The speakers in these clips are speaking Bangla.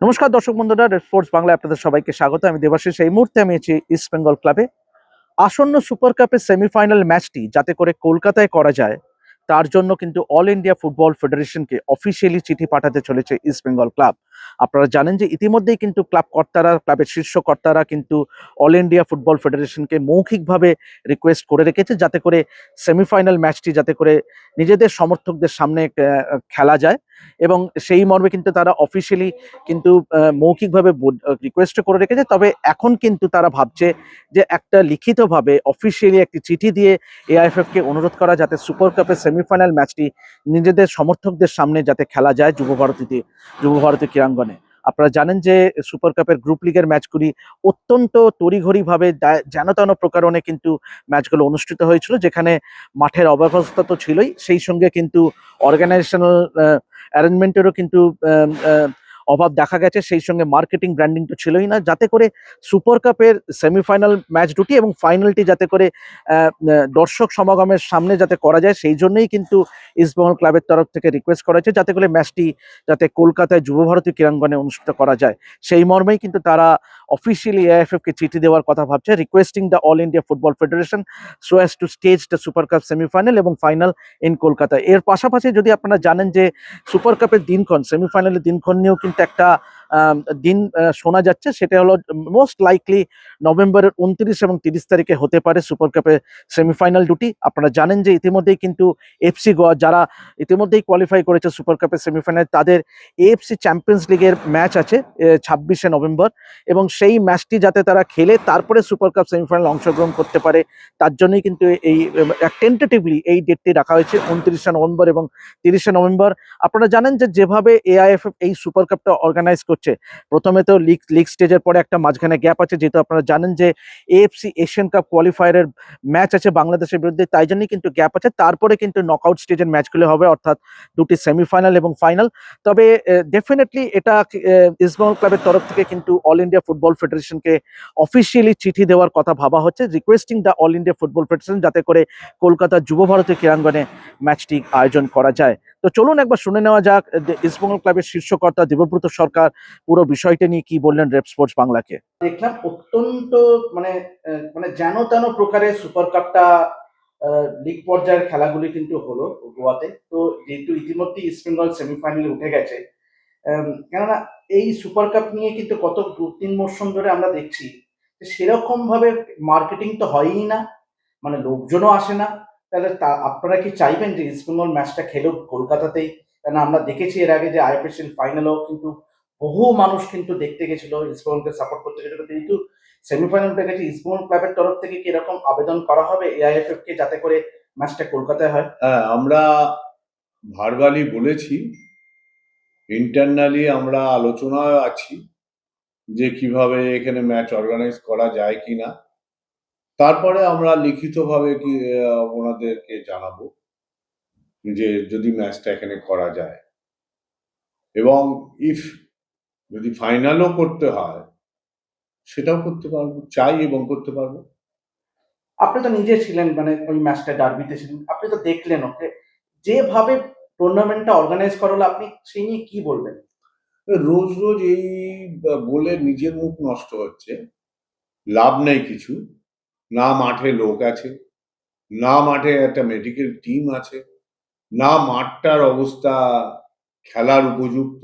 নমস্কার দর্শক বন্ধুরা রেড স্পোর্টস বাংলায় আপনাদের সবাইকে স্বাগত। আমি দেবাশিস। এই মুহূর্তে আমি আছি ইস্ট বেঙ্গল ক্লাবে আসন্ন সুপার কাপের সেমিফাইনাল ম্যাচটি যাতে করে কলকাতায় করা যায়, তার জন্য কিন্তু অল ইন্ডিয়া ফুটবল ফেডারেশনকে অফিসিয়ালি চিঠি পাঠাতে চলেছে ইস্ট বেঙ্গল ক্লাব আপনারা জানেন যে ইতিমধ্যেই কিন্তু ক্লাব কর্তারা, ক্লাবের শীর্ষ কর্তারা কিন্তু অল ইন্ডিয়া ফুটবল ফেডারেশনকে মৌখিকভাবে রিকোয়েস্ট করে রেখেছে যাতে করে সেমিফাইনাল ম্যাচটি যাতে করে নিজেদের সমর্থকদের সামনে খেলা যায় এবং সেই মর্মে কিন্তু তারা অফিসিয়ালি কিন্তু মৌখিকভাবে রিকোয়েস্ট করে রেখেছে। তবে এখন কিন্তু তারা ভাবছে যে একটা লিখিতভাবে অফিসিয়ালি একটি চিঠি দিয়ে এআইএফএফকে অনুরোধ করা যাতে সুপার কাপের সেমিফাইনাল ম্যাচটি নিজেদের সমর্থকদের সামনে যাতে খেলা যায় যুব ভারতীতে, যুব ভারতী ক্রীড়াঙ্গনে আপনারা জানেন যে সুপার কাপের গ্রুপ লিগের ম্যাচগুলি অত্যন্ত তড়িঘড়িভাবে ভাবে যেন তেন প্রকারণে কিন্তু ম্যাচগুলো অনুষ্ঠিত হয়েছিল, যেখানে মাঠের অব্যবস্থা তো ছিলই, সেই সঙ্গে কিন্তু অর্গানাইজেশনাল অ্যারেঞ্জমেন্টেরও কিন্তু অভাব দেখা গেছে, সেই সঙ্গে মার্কেটিং ব্র্যান্ডিং তো ছিলই না। যাতে করে সুপার কাপের সেমিফাইনাল ম্যাচ দুটি এবং ফাইনালটি যাতে করে দর্শক সমাগমের সামনে যাতে করা যায়, সেই জন্যই কিন্তু ইস্টবেঙ্গল ক্লাবের তরফ থেকে রিকোয়েস্ট করা হয়েছে, যাতে করে ম্যাচটি যাতে কলকাতায় যুবভারতী ক্রীড়াঙ্গনে অনুষ্ঠিত করা যায়। সেই মর্মেই কিন্তু তারা অফিসিয়ালি এআইএফএফ কে চিঠি দেওয়ার কথা ভাবছে requesting the All India Football Federation so as to stage the super cup semifinal এবং ফাইনাল ইন কলকাতা এর পাশাপাশি যদি আপনারা জানেন যে সুপার কাপের দিনক্ষণ সেমিফাইনালের দিনক্ষণ নিয়েও কিন্তু একটা দিন শোনা যাচ্ছে। সেটা হলো মোস্ট লাইকলি নভেম্বরের উনত্রিশ এবং তিরিশ তারিখে হতে পারে সুপার কাপের সেমিফাইনাল দুটি আপনারা জানেন যে ইতিমধ্যেই কিন্তু এফসি গোয়া, যারা ইতিমধ্যেই কোয়ালিফাই করেছে সুপার কাপের সেমিফাইনাল তাদের এএফসি চ্যাম্পিয়ন্স লিগের ম্যাচ আছে ছাব্বিশে নভেম্বর। এবং সেই ম্যাচটি যাতে তারা খেলে, তারপরে সুপার কাপ সেমিফাইনাল অংশগ্রহণ করতে পারে, তার জন্যই কিন্তু এই টেন্টেটিভলি এই ডেটটি রাখা হয়েছে, উনত্রিশে নভেম্বর এবং তিরিশে নভেম্বর। আপনারা জানেন যে যেভাবে এআইএফএফ এই সুপার কাপটা অর্গানাইজ করছে প্রথমে তো লিগ লিগ স্টেজের পরে একটা মাঝখানে গ্যাপ আছে, যেহেতু আপনারা জানেন যে এএফসি এশিয়ান কাপ কোয়ালিফায়ারের ম্যাচ আছে বাংলাদেশের বিরুদ্ধে, তাই জন্যই কিন্তু গ্যাপ আছে। তারপরে কিন্তু নকআউট স্টেজের ম্যাচগুলো হবে, অর্থাৎ দুটি সেমিফাইনাল এবং ফাইনাল তবে ডেফিনেটলি এটা ইসমাউল ক্লাবের তরফ থেকে কিন্তু অল ইন্ডিয়া ফুটবল ফেডারেশনকে অফিসিয়ালি চিঠি দেওয়ার কথা ভাবা হচ্ছে requesting the All India Football Federation যাতে করে কলকাতা যুব ভারতী ক্রীড়াঙ্গনে ম্যাচটি আয়োজন করা যায়। তো চলুন একবার শুনে নেওয়া যাক ইস্টবেঙ্গল ক্লাবের শীর্ষকর্তা দেবব্রত সরকার পুরো বিষয়টা নিয়ে কি বললেন রেপ স্পোর্টস বাংলাকে? দেখলাম অত্যন্ত মানে মানে যেন তেন প্রকারের সুপার কাপটা লিগ পর্যায়ের খেলাগুলি কিন্তু হলো গোয়াতে। তো যেহেতু ইতিমধ্যে ইস্টবেঙ্গল সেমিফাইনালে উঠে গেছে কেননা এই সুপার কাপ নিয়ে কিন্তু গত দু, তিন মরশুম ধরে আমরা দেখছি সেরকম ভাবে মার্কেটিং তো হয়ই না মানে লোকজনও আসে না তাহলে তা, আপনারা কি চাইবেন যে ইস্টবেঙ্গল ম্যাচটা খেলেও কলকাতাতেই? কেন আমরা দেখেছি এর আগে যে আইপিএল ফাইনালেও কিন্তু বহু মানুষ কিন্তু দেখতে গেছিল ইস্টবেঙ্গলকে সাপোর্ট করতে গেছিল। কিন্তু সেমিফাইনালটা গেছে ইস্টবেঙ্গল ক্লাবের তরফ থেকে কি এরকম আবেদন করা হবে এআইএফএফ কে যাতে করে ম্যাচটা কলকাতায় হয়? হ্যাঁ আমরা ভার্বালি বলেছি ইন্টারনালি আমরা আলোচনায় আছি যে কীভাবে এখানে ম্যাচ অর্গানাইজ করা যায় কিনা। তারপরে আমরা লিখিতভাবে কি ওনাদেরকে জানাব যে যদি ম্যাচটা এখানে করা যায়। এবং ইফ যদি ফাইনালও করতে হয় সেটাও করতে পারব চাই এবং করতে পারব। আপনি তো নিজে ছিলেন মানে ওই ম্যাচটা ডার্বিতে ছিলেন আপনি তো দেখলেন ওকে? যেভাবে টুর্নামেন্টটা অর্গানাইজ করা হলো আপনি সেই নিয়ে কি বলবেন? রোজ রোজ এই বলে নিজের মুখ নষ্ট হচ্ছে লাভ নেই কিছু। না মাঠে লোক আছে, না মাঠে একটা মেডিকেল টিম আছে, না মাঠটার অবস্থা খেলার উপযুক্ত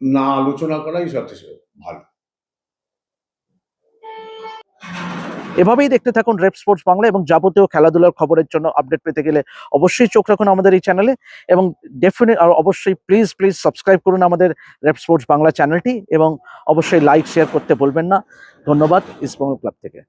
না আলোচনা করাই সবচেয়ে ভালো। এভাবেই দেখতে থাকুন রেপ স্পোর্টস বাংলা এবং যাবতীয় খেলাধুলার খবরের জন্য আপডেট পেতে গেলে অবশ্যই চোখ রাখুন আমাদের এই চ্যানেলে এবং ডেফিনেট আর অবশ্যই প্লিজ প্লিজ সাবস্ক্রাইব করুন আমাদের রেপ স্পোর্টস বাংলা চ্যানেলটি এবং অবশ্যই লাইক শেয়ার করতে বলবেন না। ধন্যবাদ ইস্টবেঙ্গল ক্লাব থেকে।